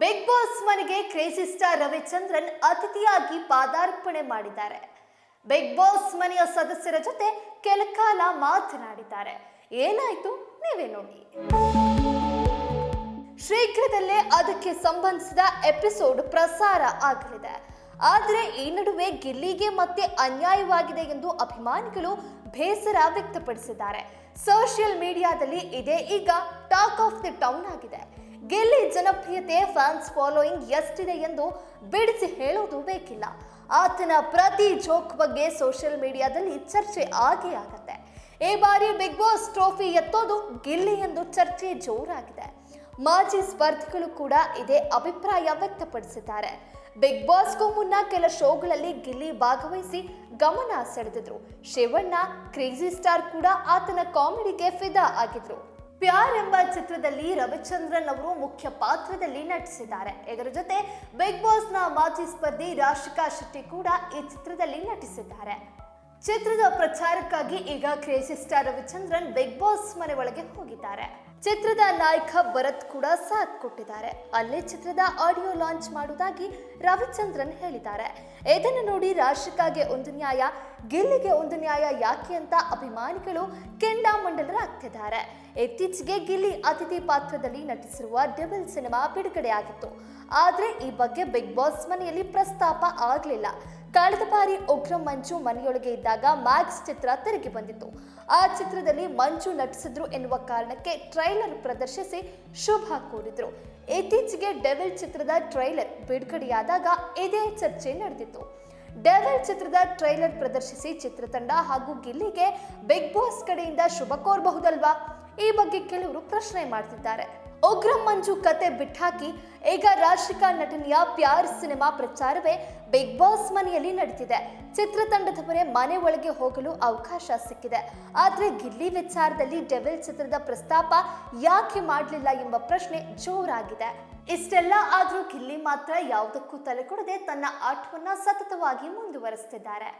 Big Boss ಮನೆಗೆ crazy star Ravichandran ಅತಿಥಿಯಾಗಿ ಪಾದಾರ್ಪಣೆ ಮಾಡಿದ್ದಾರೆ. ಬಿಗ್ ಬಾಸ್ ಮನೆಯ ಸದಸ್ಯರ ಜೊತೆ ಕೆಲ ಕಾಲ ಮಾತನಾಡಿದ್ದಾರೆ. ಏನಾಯ್ತು? ನೀವೇ ನೋಡಿ. ಶೀಘ್ರದಲ್ಲೇ ಅದಕ್ಕೆ ಸಂಬಂಧಿಸಿದ ಎಪಿಸೋಡ್ ಪ್ರಸಾರ ಆಗಲಿದೆ. ಆದರೆ ಈ ನಡುವೆ ಗಿಲ್ಲಿಗೆ ಮತ್ತೆ ಅನ್ಯಾಯವಾಗಿದೆ ಎಂದು ಅಭಿಮಾನಿಗಳು ಬೇಸರ ವ್ಯಕ್ತಪಡಿಸಿದ್ದಾರೆ. ಸೋಷಿಯಲ್ ಮೀಡಿಯಾದಲ್ಲಿ ಇದೇ ಈಗ ಟಾಕ್ ಆಫ್ ದಿ ಟೌನ್ ಆಗಿದೆ. ಗಿಲ್ಲಿ ಜನಪ್ರಿಯತೆ ಫ್ಯಾನ್ಸ್ ಫಾಲೋಯಿಂಗ್ ಎಷ್ಟಿದೆ ಎಂದು ಬಿಡಿಸಿ ಹೇಳೋದು ಬೇಕಿಲ್ಲ. ಆತನ ಪ್ರತಿ ಜೋಕ್ ಬಗ್ಗೆ ಸೋಷಿಯಲ್ ಮೀಡಿಯಾದಲ್ಲಿ ಚರ್ಚೆ ಆಗೇ ಆಗತ್ತೆ. ಈ ಬಾರಿ ಬಿಗ್ ಬಾಸ್ ಟ್ರೋಫಿ ಎತ್ತೋದು ಗಿಲ್ಲಿ ಎಂದು ಚರ್ಚೆ ಜೋರಾಗಿದೆ. ಮಾಜಿ ಸ್ಪರ್ಧಿಗಳು ಕೂಡ ಇದೇ ಅಭಿಪ್ರಾಯ ವ್ಯಕ್ತಪಡಿಸಿದ್ದಾರೆ. ಬಿಗ್ ಬಾಸ್ಗೂ ಮುನ್ನ ಕೆಲ ಶೋಗಳಲ್ಲಿ ಗಿಲ್ಲಿ ಭಾಗವಹಿಸಿ ಗಮನ ಸೆಳೆದಿದ್ರು. ಶಿವಣ್ಣ ಕ್ರೇಜಿ ಸ್ಟಾರ್ ಕೂಡ ಆತನ ಕಾಮಿಡಿಗೆ ಫಿದಾ ಆಗಿದ್ರು. ಪ್ಯಾರ್ ಎಂಬ ಚಿತ್ರದಲ್ಲಿ ರವಿಚಂದ್ರನ್ ಅವರು ಮುಖ್ಯ ಪಾತ್ರದಲ್ಲಿ ನಟಿಸಿದ್ದಾರೆ. ಇದರ ಜೊತೆ ಬಿಗ್ ಬಾಸ್ನ ಮಾಜಿ ಸ್ಪರ್ಧಿ ರಾಶಿಕಾ ಶೆಟ್ಟಿ ಕೂಡ ಈ ಚಿತ್ರದಲ್ಲಿ ನಟಿಸಿದ್ದಾರೆ. ಚಿತ್ರದ ಪ್ರಚಾರಕ್ಕಾಗಿ ಈಗ crazy star Ravichandran Bigg Boss ಮನೆ ಒಳಗೆ ಹೋಗಿದ್ದಾರೆ. ಚಿತ್ರದ ನಾಯಕ ಭರತ್ ಕೂಡ ಸಾಥ್ ಕೊಟ್ಟಿದ್ದಾರೆ. ಅಲ್ಲೇ ಚಿತ್ರದ ಆಡಿಯೋ ಲಾಂಚ್ ಮಾಡುವುದಾಗಿ ರವಿಚಂದ್ರನ್ ಹೇಳಿದ್ದಾರೆ. ಇದನ್ನು ನೋಡಿ ರಾಷ್ಟ್ರಕ್ಕಾಗಿ ಒಂದು ನ್ಯಾಯ, ಗಿಲ್ಲಿಗೆ ಒಂದು ನ್ಯಾಯ ಯಾಕೆ ಅಂತ ಅಭಿಮಾನಿಗಳು ಕೆಂಡಾಮಂಡಲರಾಗ್ತಿದ್ದಾರೆ. ಇತ್ತೀಚೆಗೆ ಗಿಲ್ಲಿ ಅತಿಥಿ ಪಾತ್ರದಲ್ಲಿ ನಟಿಸಿರುವ ಡಬಲ್ ಸಿನಿಮಾ ಬಿಡುಗಡೆಯಾಗಿತ್ತು. ಆದ್ರೆ ಈ ಬಗ್ಗೆ ಬಿಗ್ ಬಾಸ್ ಮನೆಯಲ್ಲಿ ಪ್ರಸ್ತಾಪ ಆಗಲಿಲ್ಲ. ಕಳೆದ ಬಾರಿ ಉಗ್ರ ಮಂಜು ಮನೆಯೊಳಗೆ ಇದ್ದಾಗ ಮ್ಯಾಕ್ಸ್ ಚಿತ್ರ ತೆರೆಗೆ ಬಂದಿತ್ತು. ಆ ಚಿತ್ರದಲ್ಲಿ ಮಂಜು ನಟಿಸಿದ್ರು ಎನ್ನುವ ಕಾರಣಕ್ಕೆ ಟ್ರೈಲರ್ ಪ್ರದರ್ಶಿಸಿ ಶುಭ ಕೋರಿದ್ರು. ಇತ್ತೀಚೆಗೆ ಡೆವಿಲ್ ಚಿತ್ರದ ಟ್ರೈಲರ್ ಬಿಡುಗಡೆಯಾದಾಗ ಇದೇ ಚರ್ಚೆ ನಡೆದಿತ್ತು. ಡೆವಿಲ್ ಚಿತ್ರದ ಟ್ರೈಲರ್ ಪ್ರದರ್ಶಿಸಿ ಚಿತ್ರತಂಡ ಹಾಗೂ ಗಿಲ್ಲಿಗೆ ಬಿಗ್ ಬಾಸ್ ಕಡೆಯಿಂದ ಶುಭ ಕೋರಬಹುದಲ್ವಾ? ಈ ಬಗ್ಗೆ ಕೆಲವರು ಪ್ರಶ್ನೆ ಮಾಡ್ತಿದ್ದಾರೆ. ಉಗ್ರ ಮಂಜು ಕತೆ ಬಿಟ್ಟಾಕಿ ಈಗ ರಾಶಿಕಾ ನಟನೆಯ ಪ್ಯಾರ್ ಸಿನಿಮಾ ಪ್ರಚಾರವೇ ಬಿಗ್ ಬಾಸ್ ಮನೆಯಲ್ಲಿ ನಡೀತಿದೆ. ಚಿತ್ರತಂಡದವರೇ ಮನೆ ಒಳಗೆ ಹೋಗಲು ಅವಕಾಶ ಸಿಕ್ಕಿದೆ. ಆದ್ರೆ ಗಿಲ್ಲಿ ವಿಚಾರದಲ್ಲಿ ಡೆವಿಲ್ ಚಿತ್ರದ ಪ್ರಸ್ತಾಪ ಯಾಕೆ ಮಾಡಲಿಲ್ಲ ಎಂಬ ಪ್ರಶ್ನೆ ಜೋರಾಗಿದೆ. ಇಷ್ಟೆಲ್ಲ ಆದ್ರೂ ಗಿಲ್ಲಿ ಮಾತ್ರ ಯಾವುದಕ್ಕೂ ತಲೆ ಕೊಡದೆ ತನ್ನ ಆಟವನ್ನ ಸತತವಾಗಿ ಮುಂದುವರಿಸ್ತಿದ್ದಾರೆ.